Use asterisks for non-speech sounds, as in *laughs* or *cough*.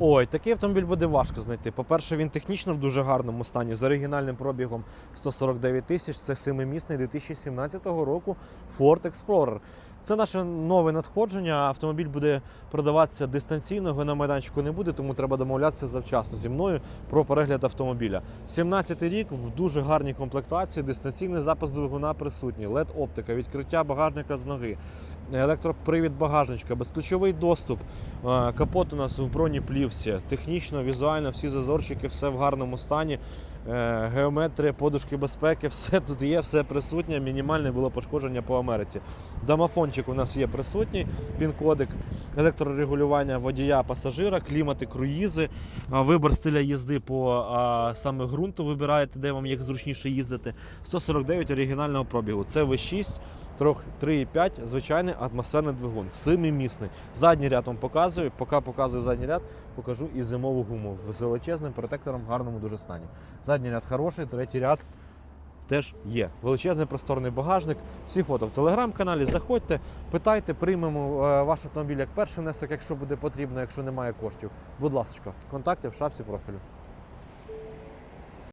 Ой, такий автомобіль буде важко знайти. По-перше, він технічно в дуже гарному стані з оригінальним пробігом 149 тисяч. Це семимісний 2017 року Ford Explorer. Це наше нове надходження. Автомобіль буде продаватися дистанційно, його на майданчику не буде, тому треба домовлятися завчасно зі мною про перегляд автомобіля. 17-й рік в дуже гарній комплектації, дистанційний запас двигуна присутній, led оптика, відкриття багажника з ноги, електропривід багажничка, безключовий доступ. Е, Капот у нас в бронеплівці. Технічно, візуально, всі зазорчики, все в гарному стані. Е, Геометрія, подушки безпеки, *laughs* все тут є, все присутнє. Мінімальне було пошкодження по Америці. Домофончик у нас є присутній, пін-кодик, електрорегулювання водія, пасажира, клімати, круїзи, а, вибір стиля їзди по а, саме ґрунту. Вибираєте, де вам як зручніше їздити. 149 оригінального пробігу. Це V6, трох- 3,5, звичайний атмосферний двигун, семимісний. Задній ряд вам показую. Поки показую задній ряд, покажу і зимову гуму з величезним протектором в гарному дуже стані. Задній ряд хороший, третій ряд теж є. Величезний просторний багажник. Всі фото в телеграм-каналі. Заходьте, питайте, приймемо е, ваш автомобіль як перший внесок, якщо буде потрібно, якщо немає коштів. Будь ласка, контакти в шапці профілю.